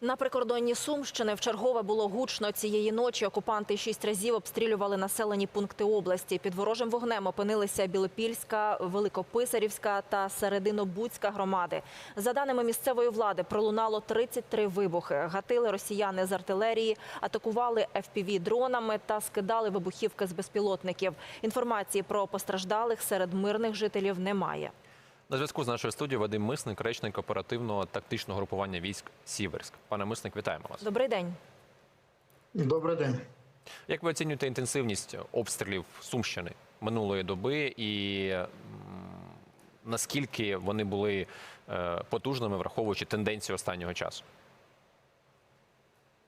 На прикордонні Сумщини вчергове було гучно цієї ночі. Окупанти шість разів обстрілювали населені пункти області. Під ворожим вогнем опинилися Білопільська, Великописарівська та Серединобудська громади. За даними місцевої влади, пролунало 33 вибухи. Гатили росіяни з артилерії, атакували fpv дронами та скидали вибухівки з безпілотників. Інформації про постраждалих серед мирних жителів немає. На зв'язку з нашою студією Вадим Мисник, речник оперативного тактичного групування військ Сіверськ. Пане Мисник, вітаємо вас. Добрий день. Добрий день. Як ви оцінюєте інтенсивність обстрілів Сумщини минулої доби і наскільки вони були е, потужними, враховуючи тенденцію останнього часу?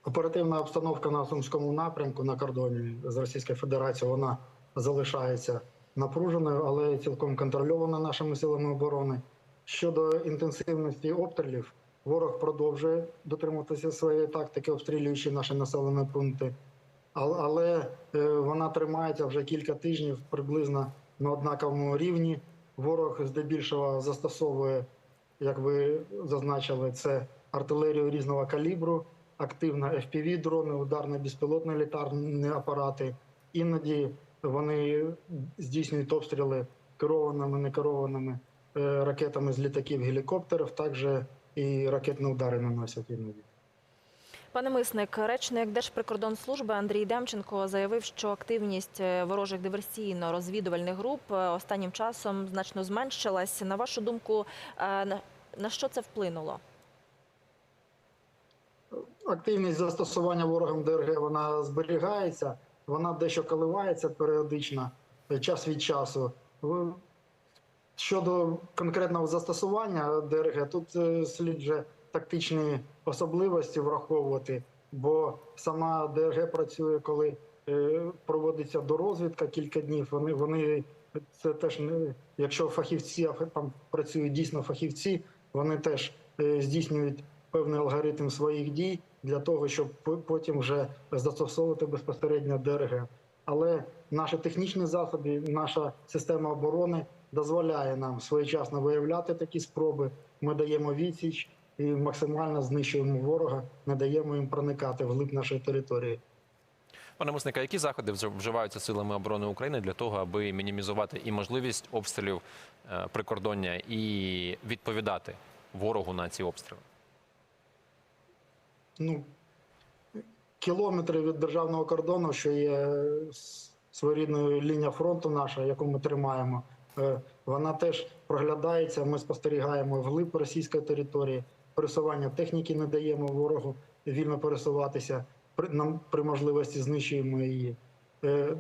Оперативна обстановка на Сумському напрямку на кордоні з Російською Федерацією вона залишається напруженою, але цілком контрольована нашими силами оборони. Щодо інтенсивності обстрілів, ворог продовжує дотримуватися своєї тактики, обстрілюючи наші населені пункти. Але, е, вона тримається вже кілька тижнів приблизно на однаковому рівні. Ворог здебільшого застосовує, як ви зазначили, це артилерію різного калібру, активно fpv дрони, ударні безпілотні літарні апарати. Іноді вони здійснюють обстріли керованими, некерованими е, ракетами з літаків, гелікоптерів. Також і ракетні удари наносять іноді. Пане Мисник, речник Держприкордонслужби Андрій Демченко заявив, що активність е, ворожих диверсійно-розвідувальних груп е, останнім часом значно зменшилась. На вашу думку, на- на що це вплинуло? активність застосування ворогом ДРГ вона зберігається, вона дещо коливається періодично, е, час від часу. Щодо конкретного застосування ДРГ, тут е, слід вже тактичні особливості враховувати, бо сама ДРГ працює, коли е, проводиться дорозвідка кілька днів. Вони вони це теж якщо фахівці там працюють дійсно фахівці, вони теж здійснюють певний алгоритм своїх дій для того, щоб по- потім вже застосовувати безпосередньо ДРГ. Але наші технічні засоби, наша система оборони дозволяє нам своєчасно виявляти такі спроби. Ми даємо відсіч і максимально знищуємо ворога, не даємо їм проникати в глиб нашої території. Пане Мисник, а які заходи вживаються силами оборони України для того, аби мінімізувати і можливість обстрілів е, прикордоння, і відповідати ворогу на ці обстріли? Ну, кілометри від державного кордону, що є своєрідною лінія фронту наша, яку ми тримаємо, е, вона теж проглядається. Ми спостерігаємо вглиб російської території. Пересування техніки не даємо ворогу вільно пересуватися. При, нам при можливості знищуємо її. Е,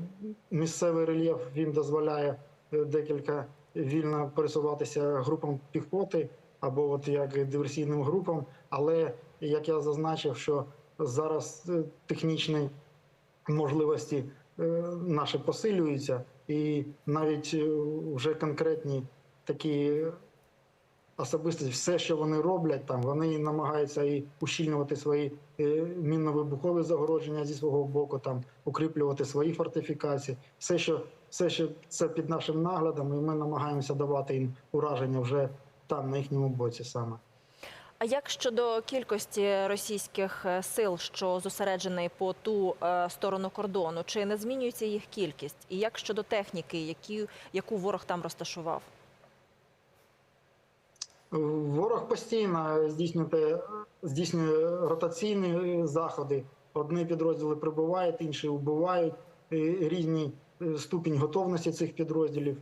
Місцевий рельєф він дозволяє е, декілька вільно пересуватися групам піхоти або от як диверсійним групам. Але як я зазначив, що зараз е, технічні можливості е, наші посилюються, і навіть е, вже конкретні такі особистості, все, що вони роблять, там вони намагаються і ущільнювати свої мінно-вибухові загородження зі свого боку, там укріплювати свої фортифікації, все, що все, що це під нашим наглядом, і ми намагаємося давати їм ураження вже там, на їхньому боці саме. А як щодо кількості російських е, сил, що зосереджений по ту е, сторону кордону, чи не змінюється їх кількість? І як щодо техніки, які, яку ворог там розташував? Ворог постійно здійснює, здійснює ротаційні заходи. Одні підрозділи прибувають, інші вбивають. Різні е, ступінь готовності цих підрозділів.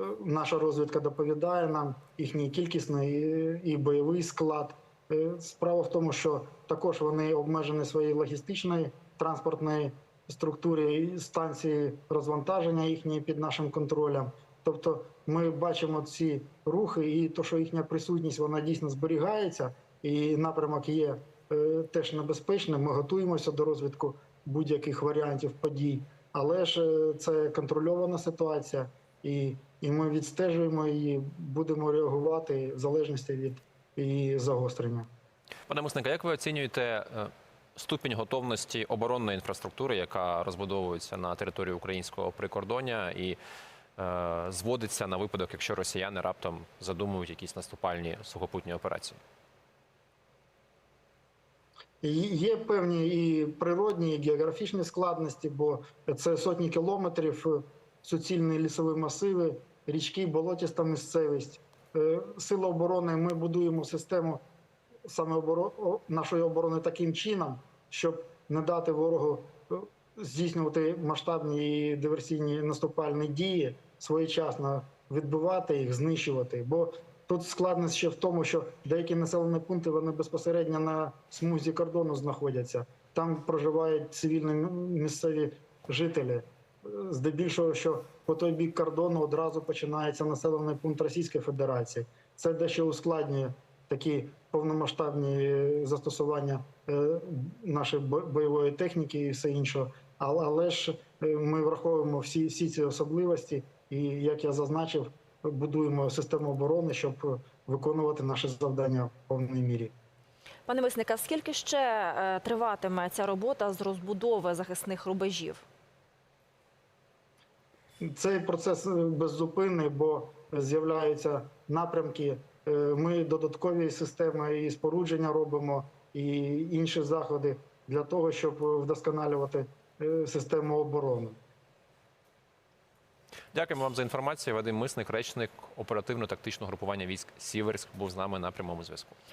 Е, Наша розвідка доповідає нам їхній кількісний і- і бойовий склад. Е, Справа в тому, що також вони обмежені своєю логістичною транспортною структурі станції розвантаження їхньої під нашим контролем. Тобто ми бачимо ці рухи, і то, що їхня присутність вона дійсно зберігається, і напрямок є е, теж небезпечним. Ми готуємося до розвитку будь-яких варіантів подій, але ж е, це контрольована ситуація, і, і ми відстежуємо її, будемо реагувати в залежності від її загострення. Пане Мисника, як ви оцінюєте е, ступінь готовності оборонної інфраструктури, яка розбудовується на території українського прикордоння і е, зводиться на випадок, якщо росіяни раптом задумують якісь наступальні сухопутні операції? Є певні і природні, і географічні складності, бо це сотні кілометрів, суцільні лісові масиви, річки, болотіста місцевість. Е, Сили оборони ми будуємо систему саме оборо- нашої оборони таким чином, щоб не дати ворогу е, здійснювати масштабні диверсійні наступальні дії, своєчасно відбивати їх, знищувати. Бо тут складність ще в тому, що деякі населені пункти вони безпосередньо на смузі кордону знаходяться. Там проживають цивільні місцеві жителі. Здебільшого, що по той бік кордону одразу починається населений пункт Російської Федерації. Це дещо ускладнює такі повномасштабні е, застосування е, нашої бо- бойової техніки і все інше. Але, ж е, ми враховуємо всі, всі ці особливості, і як я зазначив, будуємо систему оборони, щоб виконувати наші завдання в повній мірі. Пане Мисник, скільки ще триватиме ця робота з розбудови захисних рубежів? Цей процес е, беззупинний, бо з'являються напрямки. Е, Ми додаткові системи і спорудження робимо, і інші заходи для того, щоб вдосконалювати е, систему оборони. Дякуємо вам за інформацію. Вадим Мисник, речник оперативно-тактичного групування військ Сіверськ, був з нами на прямому зв'язку.